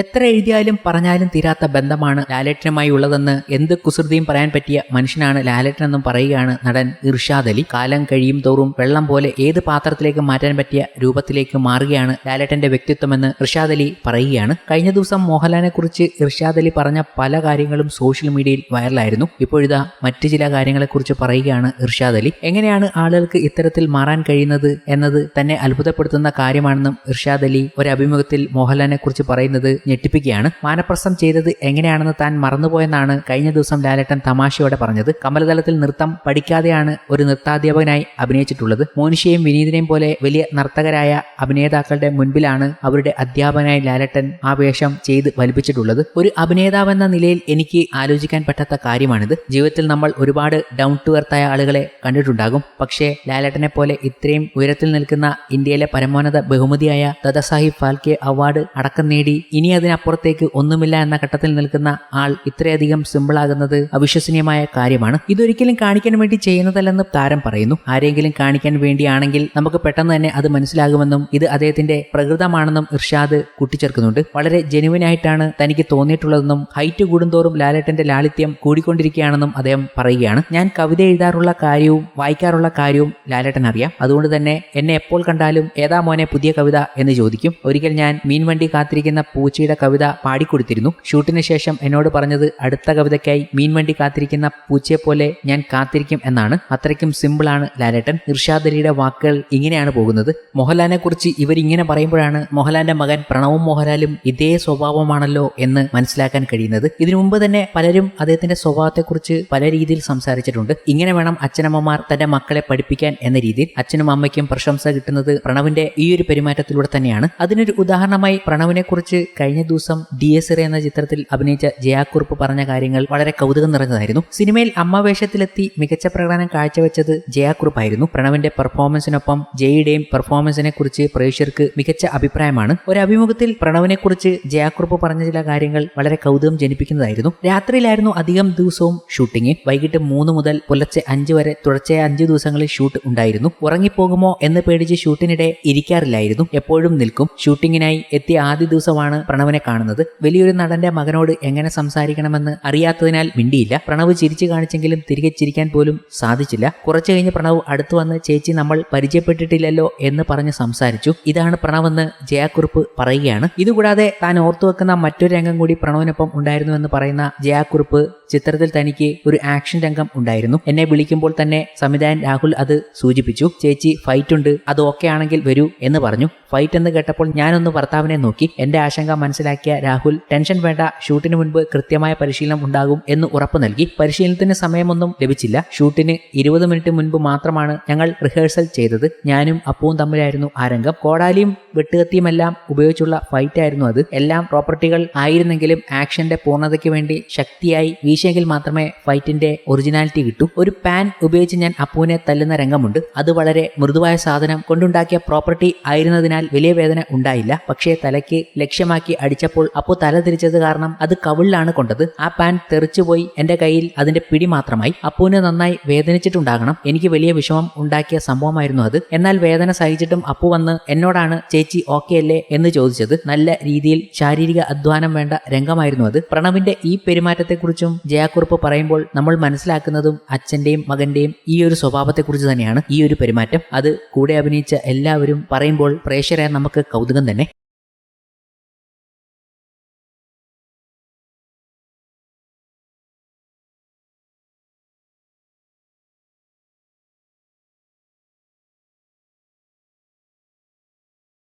എത്ര എഴുതിയാലും പറഞ്ഞാലും തീരാത്ത ബന്ധമാണ് ലാലേട്ടനുമായി ഉള്ളതെന്ന് എന്ത് കുസൃതിയും പറയാൻ പറ്റിയ മനുഷ്യനാണ് ലാലേട്ടൻ എന്നും പറയുകയാണ് നടൻ ഇർഷാദ് അലി. കാലം കഴിയും തോറും വെള്ളം പോലെ ഏത് പാത്രത്തിലേക്ക് മാറ്റാൻ പറ്റിയ രൂപത്തിലേക്ക് മാറുകയാണ് ലാലേട്ടന്റെ വ്യക്തിത്വമെന്ന് ഇർഷാദ് അലി പറയുകയാണ്. കഴിഞ്ഞ ദിവസം മോഹൻലാലിനെ കുറിച്ച് ഇർഷാദ് അലി പറഞ്ഞ പല കാര്യങ്ങളും സോഷ്യൽ മീഡിയയിൽ വൈറലായിരുന്നു. ഇപ്പോഴിതാ മറ്റു ചില കാര്യങ്ങളെക്കുറിച്ച് പറയുകയാണ് ഇർഷാദ് അലി. എങ്ങനെയാണ് ആളുകൾക്ക് ഇത്തരത്തിൽ മാറാൻ കഴിയുന്നത് എന്നത് തന്നെ അത്ഭുതപ്പെടുത്തുന്ന കാര്യമാണെന്നും ഇർഷാദ് അലി ഒരു അഭിമുഖത്തിൽ മോഹൻലാലിനെ കുറിച്ച് പറയുന്നത് ഞെട്ടിപ്പിക്കുകയാണ്. മാനപ്രസം ചെയ്തത് എങ്ങനെയാണെന്ന് താൻ മറന്നുപോയെന്നാണ് കഴിഞ്ഞ ദിവസം ലാലേട്ടൻ തമാശയോടെ പറഞ്ഞത്. കമലതലത്തിൽ നൃത്തം പഠിക്കാതെയാണ് ഒരു നൃത്താധ്യാപകനായി അഭിനയിച്ചിട്ടുള്ളത്. മോനിഷയും വിനീതിനെയും പോലെ വലിയ നർത്തകരായ അഭിനേതാക്കളുടെ മുൻപിലാണ് അവരുടെ അധ്യാപകനായി ലാലേട്ടൻ ആ വേഷം ചെയ്ത് വലിപ്പിച്ചിട്ടുള്ളത് ഒരു അഭിനേതാവെന്ന നിലയിൽ എനിക്ക് ആലോചിക്കാൻ പറ്റാത്ത കാര്യമാണിത്. ജീവിതത്തിൽ നമ്മൾ ഒരുപാട് ഡൗൺ ടു എർത്തായ ആളുകളെ കണ്ടിട്ടുണ്ടാകും. പക്ഷേ ലാലേട്ടനെ പോലെ ഇത്രയും ഉയരത്തിൽ നിൽക്കുന്ന ഇന്ത്യയിലെ പരമോന്നത ബഹുമതിയായ ദാദാസാഹിബ് ഫാൽക്കെ അവാർഡ് അടക്കം നേടി ഇനി അതിനപ്പുറത്തേക്ക് ഒന്നുമില്ല എന്ന ഘട്ടത്തിൽ നിൽക്കുന്ന ആൾ ഇത്രയധികം സിമ്പിളാകുന്നത് അവിശ്വസനീയമായ കാര്യമാണ്. ഇതൊരിക്കലും കാണിക്കാൻ വേണ്ടി ചെയ്യുന്നതല്ലെന്ന് താരം പറയുന്നു. ആരെങ്കിലും കാണിക്കാൻ വേണ്ടിയാണെങ്കിൽ നമുക്ക് പെട്ടെന്ന് തന്നെ അത് മനസ്സിലാകുമെന്നും ഇത് അദ്ദേഹത്തിന്റെ പ്രകൃതമാണെന്നും ഇർഷാദ് കൂട്ടിച്ചേർക്കുന്നുണ്ട്. വളരെ ജെനുവിൻ ആയിട്ടാണ് തനിക്ക് തോന്നിയിട്ടുള്ളതെന്നും ഹൈറ്റ് കൂടുന്തോറും ലാലേട്ടന്റെ ലാളിത്യം കൂടിക്കൊണ്ടിരിക്കുകയാണെന്നും അദ്ദേഹം പറയുകയാണ്. ഞാൻ കവിത എഴുതാറുള്ള കാര്യവും വായിക്കാറുള്ള കാര്യവും ലാലേട്ടൻ അറിയാം. അതുകൊണ്ട് തന്നെ എന്നെ എപ്പോൾ കണ്ടാലും ഏതാ മോനെ പുതിയ കവിത എന്ന് ചോദിക്കും. ഒരിക്കൽ ഞാൻ മീൻവണ്ടി കാത്തിരിക്കുന്ന പൂച്ചയുടെ കവിത പാടിക്കൊടുത്തിരുന്നു. ഷൂട്ടിന് ശേഷം എന്നോട് പറഞ്ഞത് അടുത്ത കവിതയ്ക്കായി മീൻവണ്ടി കാത്തിരിക്കുന്ന പൂച്ചയെ പോലെ ഞാൻ കാത്തിരിക്കും എന്നാണ്. അത്രയ്ക്കും സിമ്പിളാണ് ലാലേട്ടൻ. ഇർഷാദ് അലിയുടെ വാക്കുകൾ ഇങ്ങനെയാണ് പോകുന്നത്. മോഹൻലാലിനെ കുറിച്ച് ഇവരിങ്ങനെ പറയുമ്പോഴാണ് മോഹൻലാലിന്റെ മകൻ പ്രണവും മോഹൻലാലും ഇതേ സ്വഭാവമാണല്ലോ എന്ന് മനസ്സിലാക്കാൻ കഴിയുന്നത്. ഇതിനു മുമ്പ് തന്നെ പലരും അദ്ദേഹത്തിന്റെ സ്വഭാവത്തെക്കുറിച്ച് പല രീതിയിൽ സംസാരിച്ചിട്ടുണ്ട്. ഇങ്ങനെ വേണം അച്ഛനമ്മമാർ തന്റെ മക്കളെ പഠിപ്പിക്കാൻ എന്ന രീതിയിൽ. അച്ഛനും അമ്മയ്ക്കും പ്രശംസ കിട്ടുന്നത് പ്രണവിന്റെ ഈ ഒരു പെരുമാറ്റത്തിലൂടെ തന്നെയാണ്. അതിനൊരു ഉദാഹരണമായി പ്രണവിനെ കുറിച്ച് കഴിഞ്ഞ ദിവസം ഡി എസ് എന്ന ചിത്രത്തിൽ അഭിനയിച്ച ജയാക്കുറുപ്പ് പറഞ്ഞ കാര്യങ്ങൾ വളരെ കൗതുകം നിറഞ്ഞതായിരുന്നു. സിനിമയിൽ അമ്മ വേഷത്തിലെത്തി മികച്ച പ്രകടനം കാഴ്ചവെച്ചത് ജയാക്കുറുപ്പായിരുന്നു. പ്രണവിന്റെ പെർഫോമൻസിനൊപ്പം ജയയുടെയും പെർഫോമൻസിനെ കുറിച്ച് പ്രേക്ഷകർക്ക് മികച്ച അഭിപ്രായമാണ്. ഒരു അഭിമുഖത്തിൽ പ്രണവിനെ കുറിച്ച് ജയാക്കുറുപ്പ് പറഞ്ഞ ചില കാര്യങ്ങൾ വളരെ കൗതുകം ജനിപ്പിക്കുന്നതായിരുന്നു. രാത്രിയിലായിരുന്നു അധികം ദിവസവും ഷൂട്ടിംഗ് വൈകിട്ട് മൂന്ന് മുതൽ പുലർച്ചെ അഞ്ച് വരെ തുടർച്ചയായ അഞ്ച് ദിവസങ്ങളിൽ ഷൂട്ട് ഉണ്ടായിരുന്നു. ഉറങ്ങിപ്പോകുമോ എന്ന് പേടിച്ച് ഷൂട്ടിനിടെ ഇരിക്കാറില്ലായിരുന്നു. എപ്പോഴും നിൽക്കും. ഷൂട്ടിങ്ങിനായി എത്തിയ ആദ്യ ദിവസമാണ് പ്രണവിനെ കാണുന്നത്. വലിയൊരു നടന്റെ മകനോട് എങ്ങനെ സംസാരിക്കണമെന്ന് അറിയാത്തതിനാൽ മിണ്ടിയില്ല. പ്രണവ് ചിരിച്ചു കാണിച്ചെങ്കിലും തിരികെ ചിരിക്കാൻ പോലും സാധിച്ചില്ല. കുറച്ചു കഴിഞ്ഞ് പ്രണവ് അടുത്തു വന്ന് ചേച്ചി നമ്മൾ പരിചയപ്പെട്ടിട്ടില്ലല്ലോ എന്ന് പറഞ്ഞ് സംസാരിച്ചു. ഇതാണ് പ്രണവെന്ന് ജയാക്കുറിപ്പ് പറയുകയാണ്. ഇതുകൂടാതെ താൻ ഓർത്തു വെക്കുന്ന മറ്റൊരു രംഗം കൂടി പ്രണവിനൊപ്പം ഉണ്ടായിരുന്നുവെന്ന് പറയുന്ന ജയാക്കുറിപ്പ് ചിത്രത്തിൽ തനിക്ക് ഒരു ആക്ഷൻ രംഗം ഉണ്ടായിരുന്നു. എന്നെ വിളിക്കുമ്പോൾ തന്നെ സംവിധായൻ രാഹുൽ അത് സൂചിപ്പിച്ചു. ചേച്ചി ഫൈറ്റ് ഉണ്ട് അത് ഓക്കെ ആണെങ്കിൽ വരൂ എന്ന് പറഞ്ഞു. ഫൈറ്റ് എന്ന് കേട്ടപ്പോൾ ഞാനൊന്ന് ഭർത്താവിനെ നോക്കി. എന്റെ ആശങ്ക മനസ്സിലാക്കിയ രാഹുൽ ടെൻഷൻ വേണ്ട ഷൂട്ടിന് മുൻപ് കൃത്യമായ പരിശീലനം ഉണ്ടാകും എന്ന് ഉറപ്പു നൽകി. പരിശീലനത്തിന് സമയമൊന്നും ലഭിച്ചില്ല. ഷൂട്ടിന് ഇരുപത് മിനിറ്റ് മുൻപ് മാത്രമാണ് ഞങ്ങൾ റിഹേഴ്സൽ ചെയ്തത്. ഞാനും അപ്പവും തമ്മിലായിരുന്നു ആ രംഗം. കോടാലിയും വെട്ടുകത്തിയുമെല്ലാം ഉപയോഗിച്ചുള്ള ഫൈറ്റ് ആയിരുന്നു അത്. എല്ലാം പ്രോപ്പർട്ടികൾ ആയിരുന്നെങ്കിലും ആക്ഷന്റെ പൂർണതയ്ക്ക് വേണ്ടി ശക്തിയായി വീശിയെങ്കിൽ മാത്രമേ ഫൈറ്റിന്റെ ഒറിജിനാലിറ്റി കിട്ടൂ. ഒരു പാൻ ഉപയോഗിച്ച് ഞാൻ അപ്പുവിനെ തല്ലുന്ന രംഗമുണ്ട്. അത് വളരെ മൃദുവായ സാധനം. കൊണ്ടുണ്ടാക്കിയ പ്രോപ്പർട്ടി ആയിരുന്നതിനാൽ വലിയ വേദന ഉണ്ടായില്ല. പക്ഷേ തലയ്ക്ക് ലക്ഷ്യമാക്കി അടിച്ചപ്പോൾ അപ്പു തല തിരിച്ചത് കാരണം അത് കവിളിലാണ് കൊണ്ടത്. ആ പാൻ തെറിച്ചുപോയി എന്റെ കയ്യിൽ അതിന്റെ പിടി മാത്രമായി. അപ്പുവിന് നന്നായി വേദനിച്ചിട്ടുണ്ടാകണം. എനിക്ക് വലിയ വിഷമം ഉണ്ടാക്കിയ സംഭവമായിരുന്നു അത്. എന്നാൽ വേദന സഹിച്ചിട്ടും അപ്പു വന്ന് എന്നോടാണ് ചേച്ചി ഓക്കെ അല്ലേ? എന്ന് ചോദിച്ചത്. നല്ല രീതിയിൽ ശാരീരിക അധ്വാനം വേണ്ട രംഗമായിരുന്നു അത്. പ്രണവിന്റെ ഈ പെരുമാറ്റത്തെക്കുറിച്ചും ജയാക്കുറിപ്പ് പറയുമ്പോൾ നമ്മൾ മനസ്സിലാക്കുന്നതും അച്ഛന്റെയും മകന്റെയും ഈ ഒരു സ്വഭാവത്തെക്കുറിച്ച് തന്നെയാണ് ഈ ഒരു പെരുമാറ്റം. അത് കൂടെ അഭിനയിച്ച എല്ലാവരും പറയുമ്പോൾ പ്രേക്ഷകരെ നമുക്ക് കൗതുകം തന്നെ.